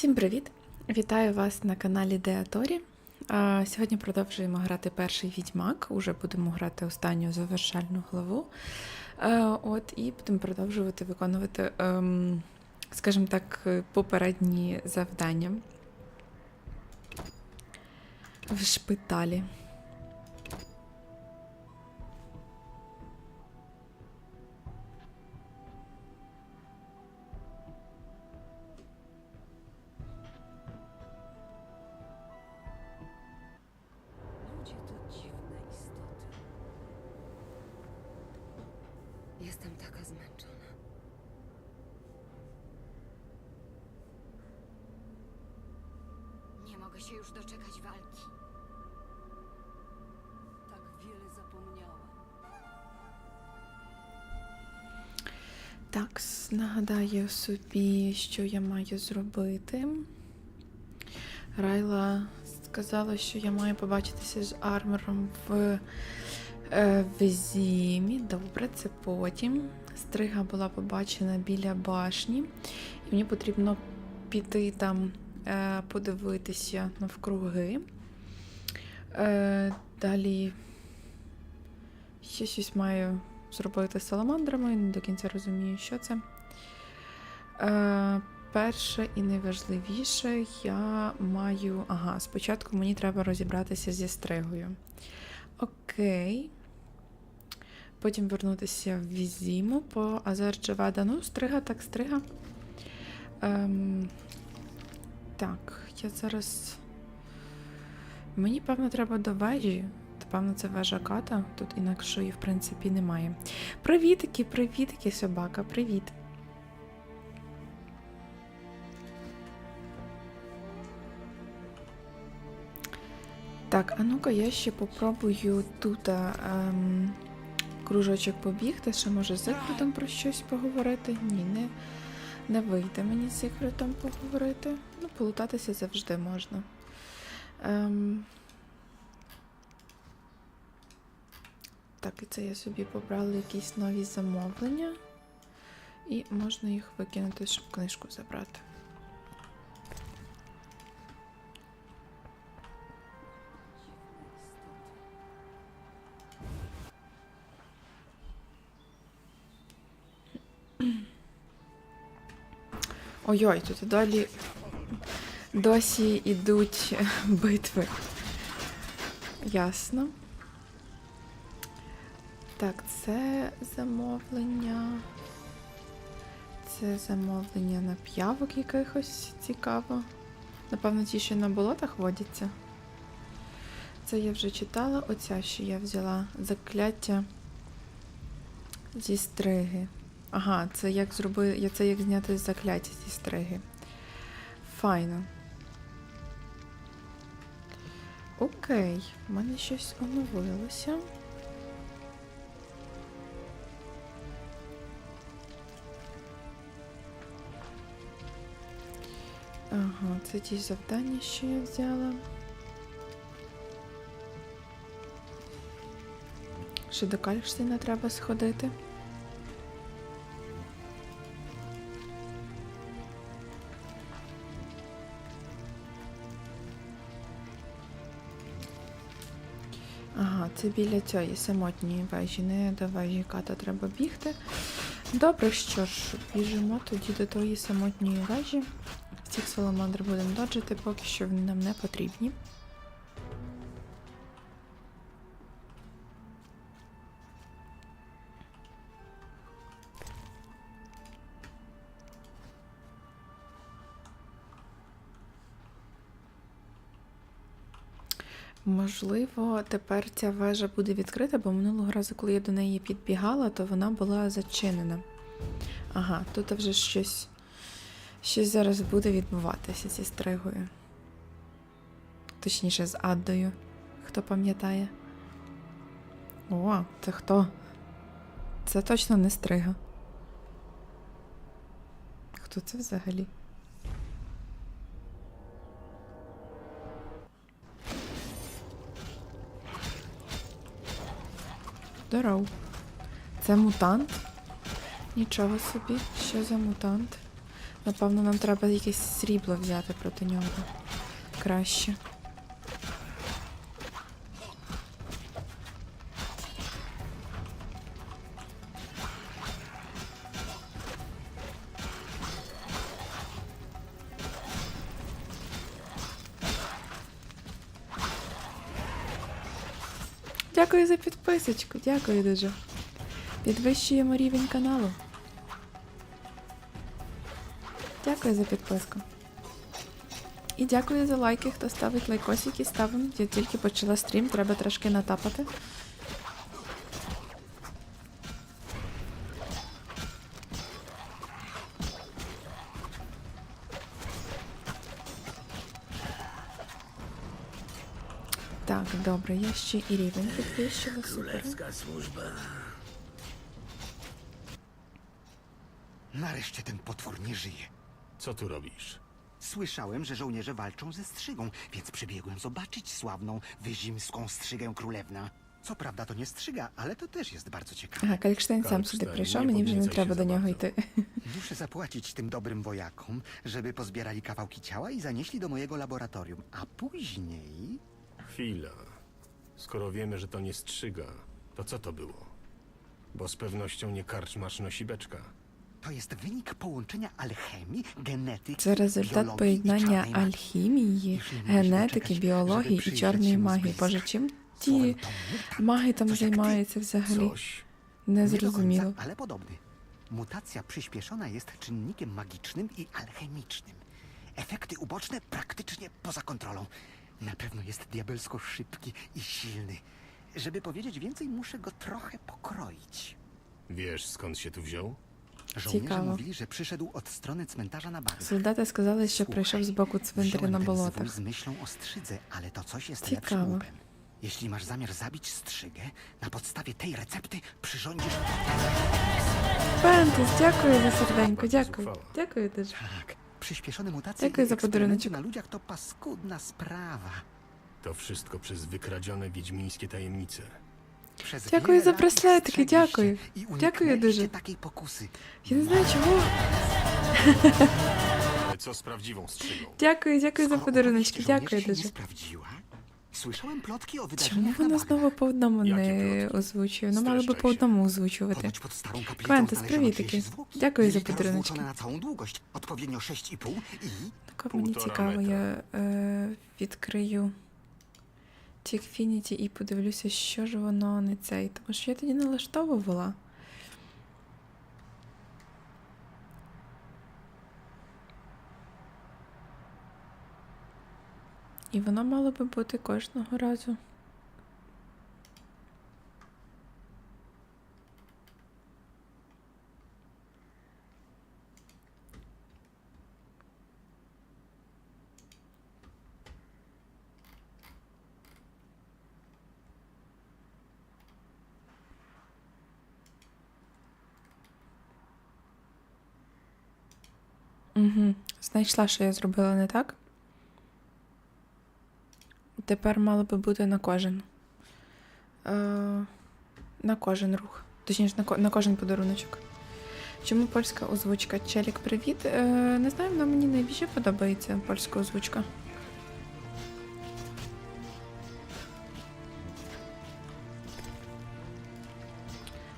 Всім привіт! Вітаю вас на каналі Деаторі. Сьогодні продовжуємо грати перший відьмак. Уже будемо грати останню завершальну главу. От, і будемо продовжувати виконувати, ем, скажімо так, попередні завдання в шпиталі. Taka zmęczona. Nie mogę się już doczekać walki. Tak wiele zapomniałam. Так, нагадаю собі, що я маю зробити. Райла сказала, що я маю побачитися з армором в, в Зімі. Добре, це потім. Стрига була побачена біля башні, і мені потрібно піти там е, подивитися навкруги. Е, далі ще щось маю зробити з саламандрами, не до кінця розумію, що це. Е, перше і найважливіше, я маю. Ага, спочатку мені треба розібратися зі стригою. Окей. Потім вернутися в Візіму по Азер Джавада. Ну, стрига, так, стрига. Ем, так, я зараз. Мені, певно, треба до вежі. Певно, це вежа ката. Тут інакшої, в принципі, немає. Привітики, привітики, собака, привіт. Так, а ну-ка я ще попробую тут ем, кружочок побігти, ще може з Зигфридом про щось поговорити. Ні, не, не вийде мені з Зигфридом поговорити. Ну, полутатися завжди можна. Ем, Так, і це я собі побрала якісь нові замовлення. І можна їх викинути, щоб книжку забрати. Ой-ой, тут і далі досі йдуть битви. Ясно. Так, це замовлення. Це замовлення на п'явок якихось цікаво. Напевно, ті, що на болотах водяться. Це я вже читала. Оця, що я взяла закляття зі стриги. Ага, це як зроби... я це як зняти закляття зі стриги. Файно. Окей, в мене щось оновилося. Ага, це ті завдання, що я взяла. Ще до Кальштейна треба сходити. Це біля цієї самотньої вежі, не до вежі ката треба бігти. Добре, що ж, біжимо тоді до тої самотньої вежі. Цих саламандр будемо доджити, поки що вони нам не потрібні. Можливо, тепер ця вежа буде відкрита, бо минулого разу, коли я до неї підбігала, то вона була зачинена. Ага, тут вже щось Щось зараз буде відбуватися зі стригою. Точніше, з Аддою. Хто пам'ятає? О, це хто? Це точно не стрига. Хто це взагалі? Здоров. Це мутант? Нічого собі, що за мутант? Напевно, нам треба якесь срібло взяти проти нього. Краще. Дякую за підписочку, дякую дуже. Підвищуємо рівень каналу. Дякую за підписку. І дякую за лайки, хто ставить лайкосики, ставимо. Я тільки почала стрім, треба трошки натапати. Dobra, i Raven po 200, no. Królewska służba. Nareszcie ten potwór nie żyje. Co tu robisz? Słyszałem, że żołnierze walczą ze strzygą, więc przybiegłem zobaczyć sławną wyzimską strzygę królewna. Co prawda to nie strzyga, ale to też jest bardzo ciekawe. Aha, Kalksztejn sam się nie nie wziąłem podniecaj trawy się do. Muszę zapłacić tym dobrym wojakom, żeby pozbierali kawałki ciała i zanieśli do mojego laboratorium, a później... Chwila. Skoro wiemy, że to nie strzyga, to co to było? Bo z pewnością nie karczmasz nosibeczka. To jest wynik połączenia alchemii, genetyki, Це результат biologii i поєднання czarnej magii. альхімії, Już nie możemy генетики, czekać, біології żeby і przyjrzeć чорної się mu z магії. bliska. Боже, чим ті Słowem, to mutant. маги там Coś jak ty. займаються взагалі? Coś. Nie do Незрозуміло. końca, ale podobny. Mutacja przyspieszona jest czynnikiem magicznym i alchemicznym. Efekty uboczne praktycznie poza kontrolą. Na pewno jest diabelsko szybki i silny. Żeby powiedzieć więcej, muszę go trochę pokroić. Wiesz, skąd się tu wziął? Żołnierze Ciekawe. mówili, że przyszedł od strony cmentarza na bagnie. Солдати сказали, що прийшов з боку цвинтаря wziąłem на ten zwój болотах. z myślą o strzydze, ale to coś jest Ciekawe. lepszym łupem. Jeśli masz zamiar zabić strzygę, na podstawie tej recepty przyrządzisz Пентус, дякую за серденько, Bardzo дякую. zuchwała. Дякую дуже. Tak, przyspieszone mutacje Dziękuję i za eksperymenty podaruneczek. na ludziach to paskudna sprawa. To wszystko przez wykradzione wiedźmińskie tajemnice. Przez Dziękuję wiele za lat braслетки, strzeliście дякую. I Дякую uniknęliście дуже. takiej pokusy. Я не знаю чого. Ale co z prawdziwą strzygą? Дякую, дякую за Skoro подаруночки, opowieść żołnierzy дякую się дуже. nie sprawdziła, słyszałem plotki o Чому wydarzeniach na вона bagnach. знову по одному Які не озвучує? Ну, мали би по się. одному озвучувати. Ponoć pod starą kaplicą Квентис, znaleziono привітики. czyjeś zwłoki. Дякую за Byli to подаруночки. na całą długość, odpowiednio 6,5 i... Так, мені Півтора цікаво, метра. я е, відкрию Тікфініті і подивлюся, що ж воно не цей. Тому що я тоді налаштовувала. І воно мало би бути кожного разу. Угу. Знайшла, що я зробила не так. Тепер мало би бути на кожен. Е, на кожен рух. Точніше, на, ко- на кожен подаруночок. Чому польська озвучка? Челік, привіт. Е, не знаю, вона мені найбільше подобається польська озвучка.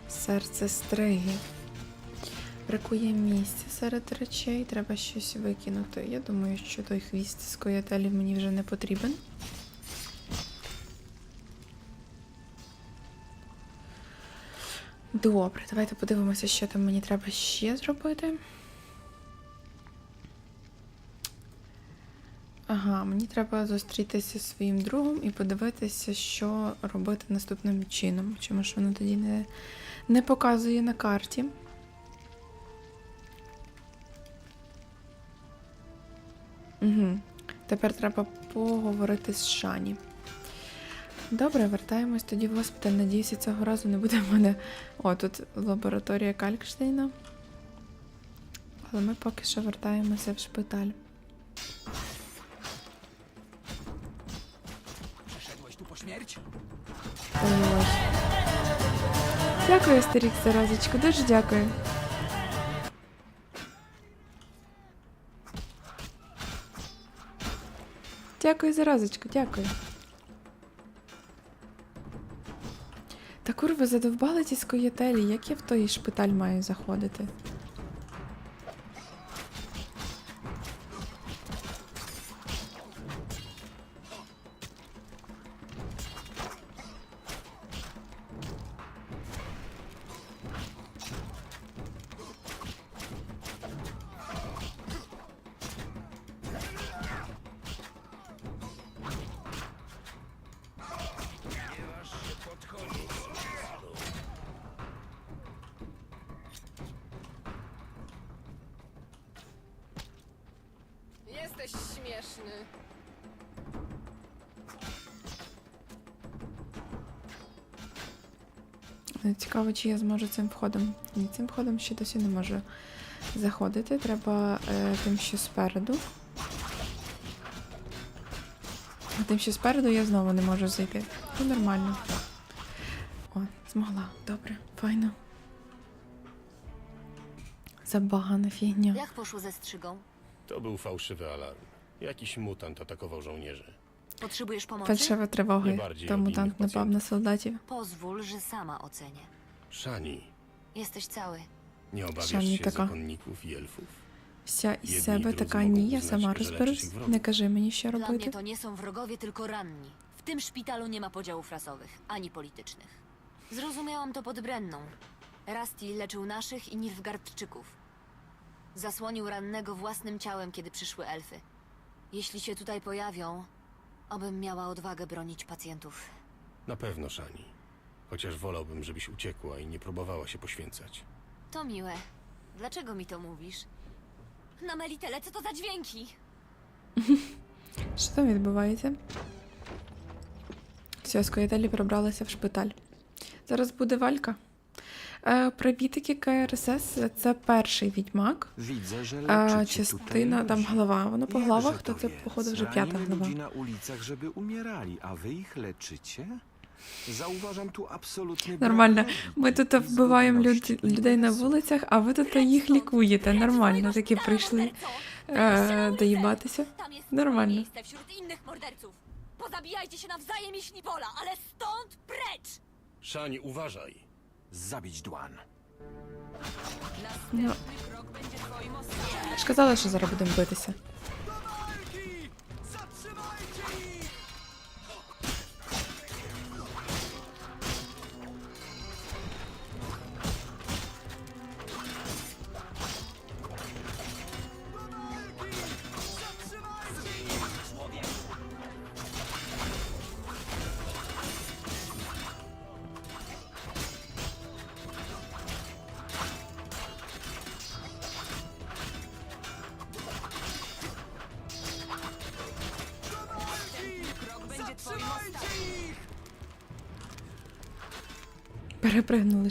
Серце стриги. Бракує місця серед речей, треба щось викинути. Я думаю, що той хвіст з коятелів мені вже не потрібен. Добре, давайте подивимося, що там мені треба ще зробити. Ага, мені треба зустрітися зі своїм другом і подивитися, що робити наступним чином. Чому ж воно тоді не, не показує на карті. Угу. Тепер треба поговорити з Шані. Добре, вертаємось тоді в госпіталь. Надіюся, цього разу не буде в мене. О, тут лабораторія Калькштейна. Але ми поки що вертаємося в шпиталь. Ой, дякую, старік, заразочка, дуже дякую. Дякую, заразочку, дякую. Та курва, задовбали ті скоєтелі, як я в той шпиталь маю заходити? Е, Цікаво, чи я зможу цим входом. Ні, цим входом ще досі не можу заходити. Треба е, тим, що спереду. А тим, що спереду я знову не можу зайти. Ну, нормально. О, змогла. Добре, файно. Забагана фігня. Jak poszło ze strzygą? To był fałszywy alarm. Jakiś mutant atakował żołnierzy. Potrzebujesz pomocy? Фальшива тривоги. Nie bardziej Та od мутант innych напав на солдатів. Pozwól, że sama ocenię. Szani, Jesteś cały. nie obawiasz Szani się taka. zakonników i elfów? Вся із Єдні себе друзі така можуть ні, я узнати, сама що розберусь. лечить врагів. Не кажи мені, що Dla mnie робити. to nie są wrogowie, tylko ranni. W tym szpitalu nie ma podziałów rasowych, ani politycznych. Zrozumiałam to pod Brenną. Rasti leczył naszych i Nilfgaardczyków. Zasłonił rannego własnym ciałem, kiedy przyszły elfy. Jeśli się tutaj pojawią, obym miała odwagę bronić pacjentów. Na pewno, Szani. Chociaż wolałbym, żebyś uciekła i nie próbowała się poświęcać. To miłe. Dlaczego mi to mówisz? Na Melitele, co to za dźwięki? Що там відбувається? Все, скоєтелі пробралися в шпиталь. Зараз буде валька. Е, Прибітики КРСС це перший відьмак. Widzę, że А, leczycie частина tutaj там ludzi. глава. Воно по Jakże главах, to то це, jest? походу, вже п'ята Ranimy глава. ludzi na ulicach, żeby umierali, a wy ich leczycie? Tu absolutny brak Нормально. Ми тут вбиваємо люд... людей на вулицях, а ви тут їх лікуєте. Нормально, такі прийшли е, доїбатися. Morderców. Pozabijajcie się nawzajem, jeśli wola, ale stąd precz! Szani, uważaj! Zabić Dłan. Ну, я ж казала, що зараз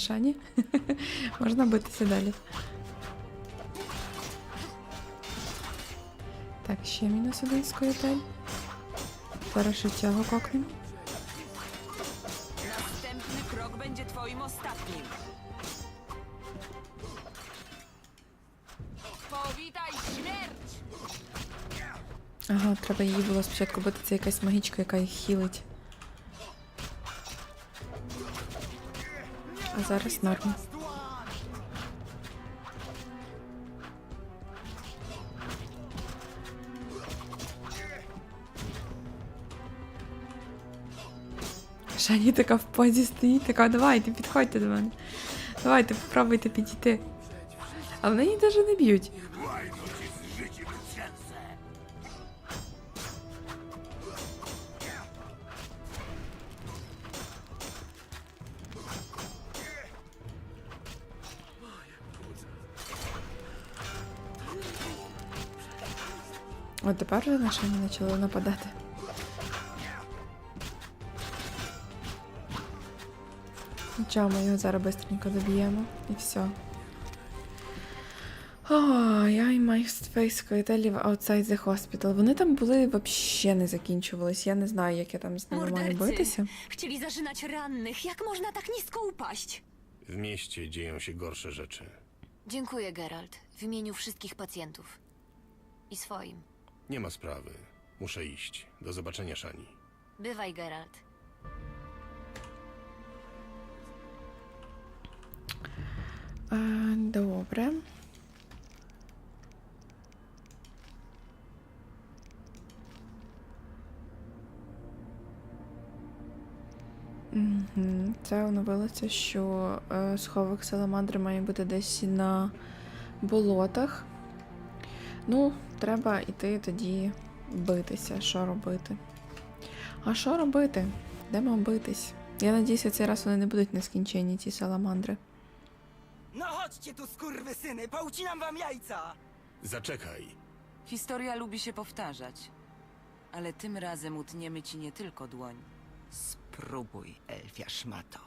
будемо шані. Можна битися далі. Так, ще мінус один скоєтель. Зараз цього кокнемо. Następny krok będzie twoim ostatnim. Powitaj śmierć! Ага, треба її було спочатку бити. Це якась магічка, яка їх хілить. Зараз норм. Шані така в позі стоїть, така, давайте, підходьте до мене. Давайте, попробуйте підійти. Але її навіть не б'ють. От тепер вже на Шані почали нападати. Нічого, ми його зараз швидко доб'ємо і все. О, я і Майкс Фейс Коїтелів Outside the Hospital. Вони там були взагалі не закінчувались. Я не знаю, як я там з ними маю Mordercy. битися. Chcieli zarzynać rannych. Jak można tak nisko upaść? W mieście dzieją się gorsze rzeczy. Dziękuję, Geralt. W imieniu wszystkich pacjentów. I swoim. Nie ma sprawy. Muszę iść. Do zobaczenia, Shani. Bywaj, Geralt. А, добре. Угу. Це оновилося, що е, сховок саламандри має бути десь на болотах. Ну, треба йти тоді битися. Що робити? А що робити? Йдемо битись. Я надіюся, цей раз вони не будуть нескінченні, ці саламандри. No chodźcie tu, skurwysyny, poucinam wam jajca! Zaczekaj. Historia lubi się powtarzać. Ale tym razem utniemy ci nie tylko dłoń. Spróbuj, elfia szmato.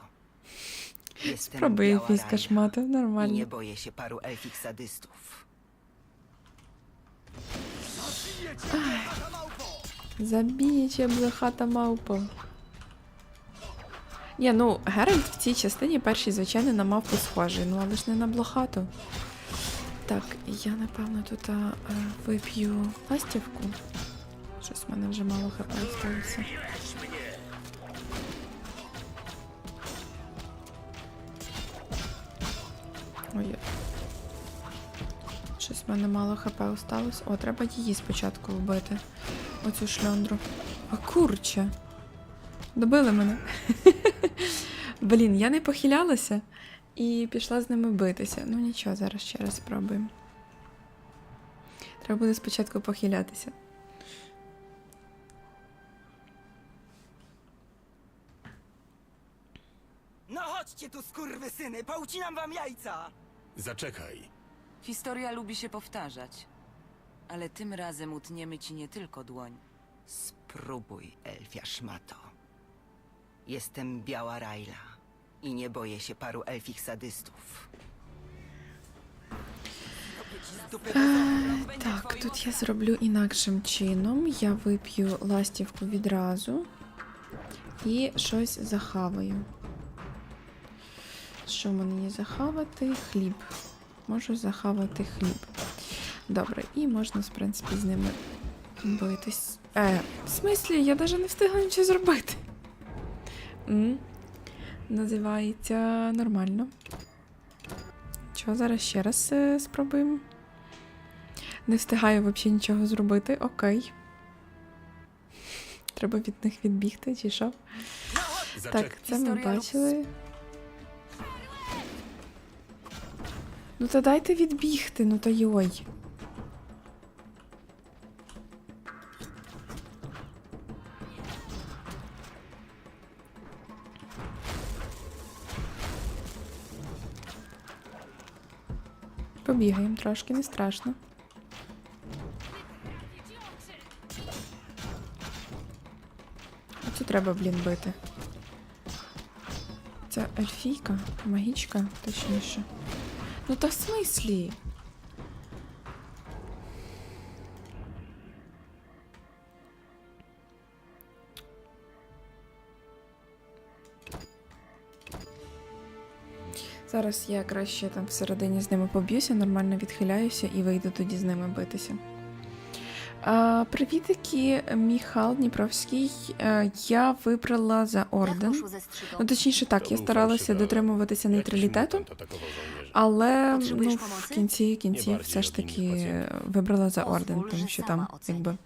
Jestem Spróbuję biała elfijska Rania szmata, I normalnie. nie boję się paru elfich sadystów. Забіє cię блохата мавпа. Ні, ну Геральт в цій частині перший, звичайно, на мавпу схожий, ну але ж не на блохату. Так, я напевно тут а, вип'ю ластівку. Щось в мене вже мало хп залишилося. Ой. Щось в мене мало хп осталось. О, треба її спочатку вбити. Оцю шльондру. А курче. Добили мене. Блін, я не похилялася і пішла з ними битися. Ну нічого, зараз ще раз спробуємо. Треба буде спочатку похилятися. No chodźcie tu, skurwysyny, poucinam wam jajca! Zaczekaj. Historia lubi się powtarzać. Ale tym razem utniemy ci nie tylko dłoń. Spróbuj, elfia szmato. Jestem biała Rajla i nie boję się paru elfich sadystów. Z dupy Так, тут я зроблю інакшим чином. Я вип'ю ластівку відразу і щось захаваю. Що в мене є захавати? Хліб. Можу захавати хліб. Добре, і можна, в принципі, з ними битись. Е, в смислі, я навіть не встигла нічого зробити. М? Називається нормально. Чого зараз ще раз е, спробуємо? Не встигаю взагалі нічого зробити. Окей. Треба від них відбігти, чи що? Так, це ми бачили. Ну та дайте відбігти, ну та йой. Побігаємо трошки, не страшно. Оцю треба, блін, бити. Це ельфійка, магічка, точніше. Ну та в смислі? Зараз я краще там всередині з ними поб'юся, нормально відхиляюся і вийду тоді з ними битися. А, привітики, Міхал Дніпровський. Е, Я вибрала за орден. Ну, точніше, так, я старалася дотримуватися нейтралітету. Але ну, в кінці кінців все ж таки вибрала за орден, тому що там якби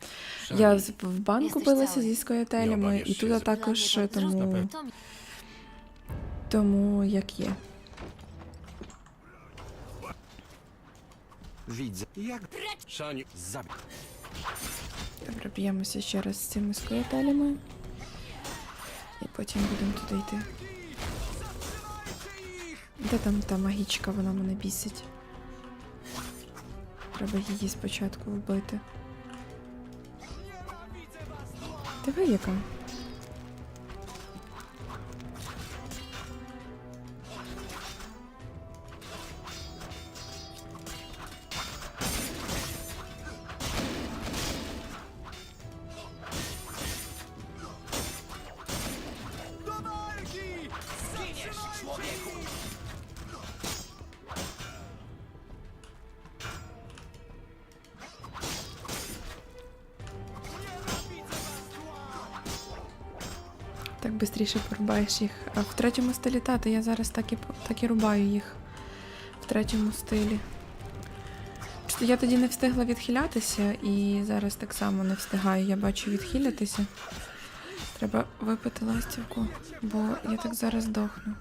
я в банку билася зі скоятелями, і тут також тому, тому як є. Добре, б'ємося ще раз з цими скоятелями. І потім будемо туди йти. Де там та магічка, вона мене бісить. Треба її спочатку вбити. Диви яка. Швидше порубаєш їх. А в третьому стилі та, то я зараз так і, так і рубаю їх. В третьому стилі. Я тоді не встигла відхилятися і зараз так само не встигаю, я бачу відхилятися. Треба випити ластівку, бо я так зараз здохну.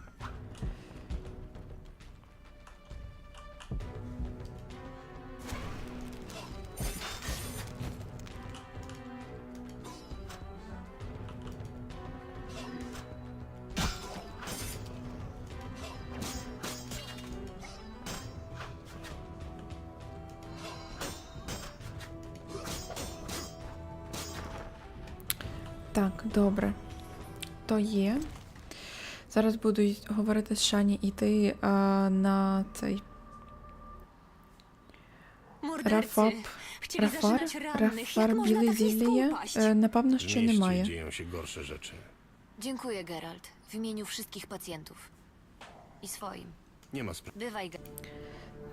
Так, добре. То є. Зараз буду говорити з Шані йти а, на цей Рафап. Рафар. Рафар білий зілля? Е, Напевно, що mieście немає. dzieją się gorsze rzeczy. Dziękuję, Geralt. W imieniu wszystkich pacjentów. I swoim. Nie ma sprawy. Bywaj, Ge-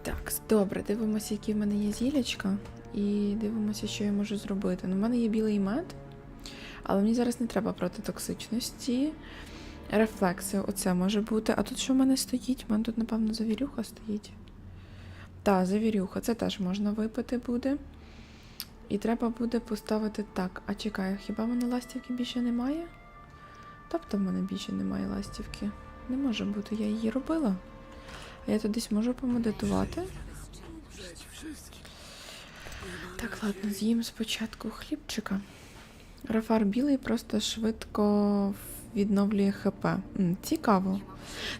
Так, добре, дивимося, які в мене є зілячка, і дивимося, що я можу зробити. Ну, в мене є білий мед, але мені зараз не треба проти токсичності. Рефлекси, оце може бути. А тут що в мене стоїть? У мене тут, напевно, завірюха стоїть. Так, завірюха, це теж можна випити буде. І треба буде поставити так. А чекаю, хіба в мене ластівки більше немає? Тобто в мене більше немає ластівки. Не може бути, я її робила. А я тут десь можу помедитувати. Так, ладно, з'їм спочатку хлібчика. Рафар білий просто швидко відновлює ХП. Цікаво.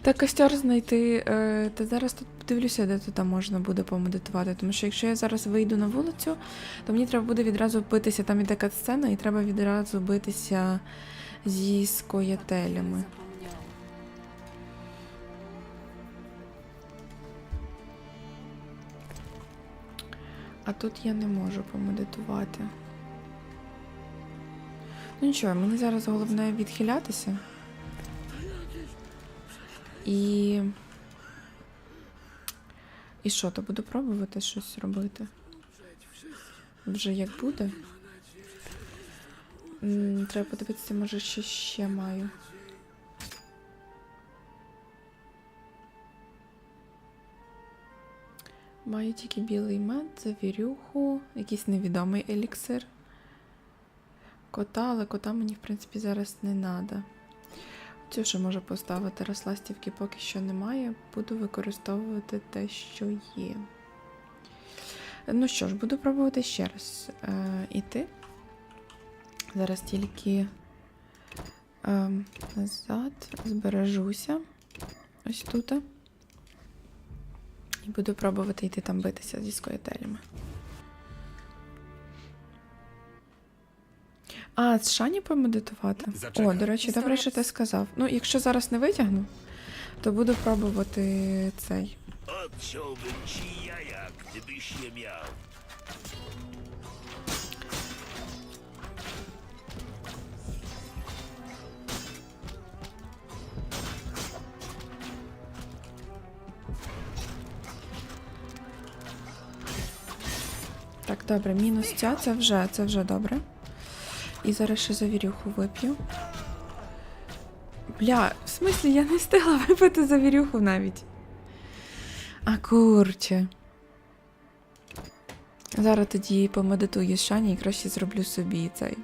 Так, костер знайти. Е, та зараз тут подивлюся, де тут можна буде помедитувати. Тому що якщо я зараз вийду на вулицю, то мені треба буде відразу битися. Там іде катсцена, і треба відразу битися зі скоятелями. А тут я не можу помедитувати. Ну нічого, мені зараз головне відхилятися. І. І що, то буду пробувати щось робити? Вже як буде? Треба подивитися, може, що ще маю. Маю тільки білий мед, завірюху, якийсь невідомий еліксир. Кота, але кота мені, в принципі, зараз не треба. Цю ще можу поставити росластівки поки що немає. Буду використовувати те, що є. Ну що ж, буду пробувати ще раз е, іти. Зараз тільки е, назад збережуся. Ось тут. І буду пробувати йти там битися зі скоятелями. А, з Шані помедитувати? О, до речі, добре, що ти сказав. Ну, якщо зараз не витягну, то буду пробувати цей. Так, добре, мінус ця, це вже, це вже добре. І зараз ще завірюху вип'ю. Бля, в смислі, я не встигла випити завірюху навіть. А курче. Зараз тоді помедитую Шані і краще зроблю собі цей.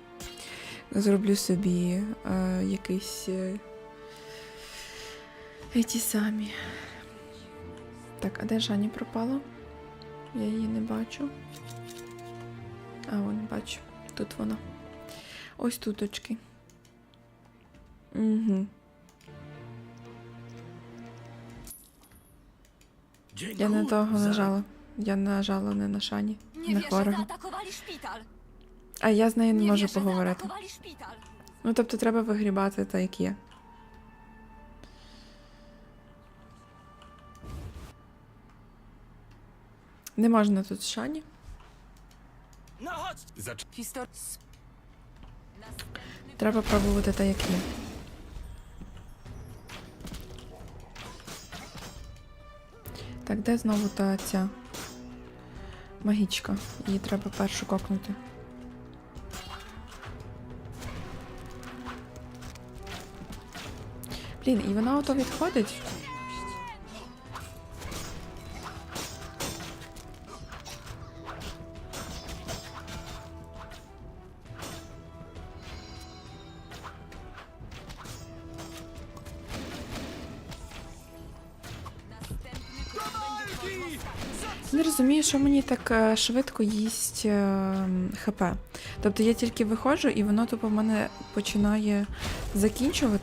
Зроблю собі е, якийсь. Е, ті самі. Так, а де Жані пропала? Я її не бачу. А, вон бачу. Тут вона. Ось тут очки. Угу. Я не того нажала. Я нажала не на шані, на хворого. А я з нею не можу поговорити. Ну, тобто треба вигрібати так, як є. Не можна тут шані. Треба пробувати так, як є. Так, де знову та ця магічка? Її треба першу кокнути. Блін, і вона ото відходить. Що мені так е, швидко їсть е, ХП. Тобто я тільки виходжу, і воно тупо в мене починає закінчувати.